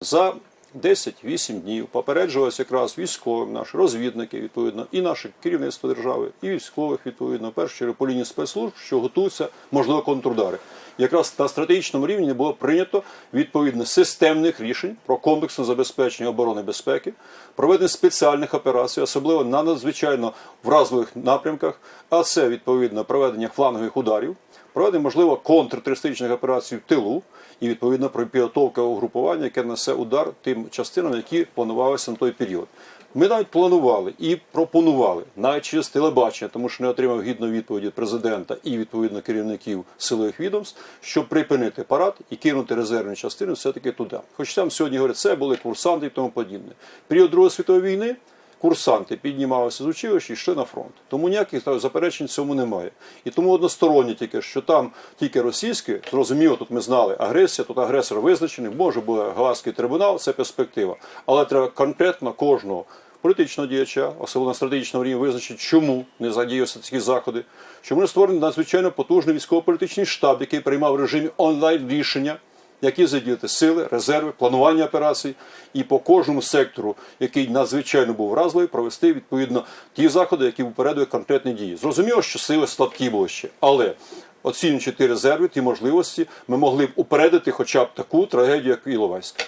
За 10-8 днів попереджувалися якраз військовим, наші розвідники, відповідно, і наше керівництво держави, і військових, відповідно, в першу чергу по лінії спецслужб, що готуються, можливо, контрудари. Якраз на стратегічному рівні було прийнято відповідно системних рішень про комплексне забезпечення оборони безпеки, проведення спеціальних операцій, особливо на надзвичайно вразливих напрямках, а це відповідно проведення флангових ударів, проведення, можливо, контртерористичних операцій в тилу і відповідно підготовка угрупування, яке несе удар тим частинам, які планувалися на той період. Ми навіть планували і пропонували навіть через телебачення, тому що не отримав гідну відповідь від президента і відповідно керівників силових відомств, щоб припинити парад і кинути резервні частини все-таки туди. Хоч там сьогодні говорять, це були курсанти і тому подібне. Період Другої світової війни курсанти піднімалися з училища і йшли на фронт. Тому ніяких заперечень цьому немає. І тому односторонньо тільки, що там тільки російське, зрозуміло, тут ми знали агресія, тут агресор визначений, може буде Галазький трибунал, це перспектива. Але треба конкретно кожного політичного діяча, особливо на стратегічному рівні, визначити, чому не задіювалися такі заходи, чому не створений надзвичайно потужний військово-політичний штаб, який приймав в режимі онлайн рішення які задіяти сили, резерви, планування операцій, і по кожному сектору, який надзвичайно був вразливий, провести відповідно ті заходи, які попередують конкретні дії. Зрозуміло, що сили слабкі були ще, але оцінюючи ті резерви, ті можливості, ми могли б упередити хоча б таку трагедію, як Іловайська.